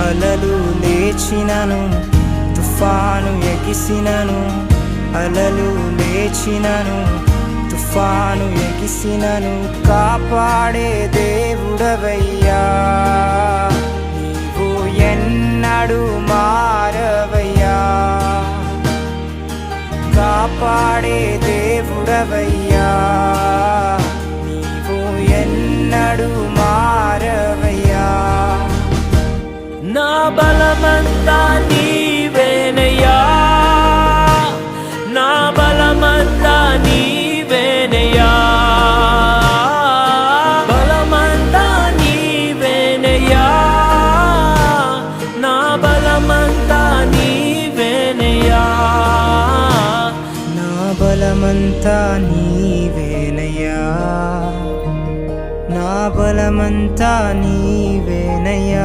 అలలు లేచినను తుఫాను ఎగిసినను. అలలు లేచినను తుఫాను ఎగిసినను. కాపాడే దేవుడవయ్యా నీవు ఎన్నడు మారవయ్యా. కాపాడే దేవుడవయ్యా నీవు ఎన్నడు మా బలమంతా నీవేనయ్యా నా బలమంతా నీవేనయ్యా బలమంతా నీవేనయ్యా నా బలమంతా నీవేనయ్యా నా బలమంతా నీవేనయ్యా నా బలమంతా నీవేనయ్యా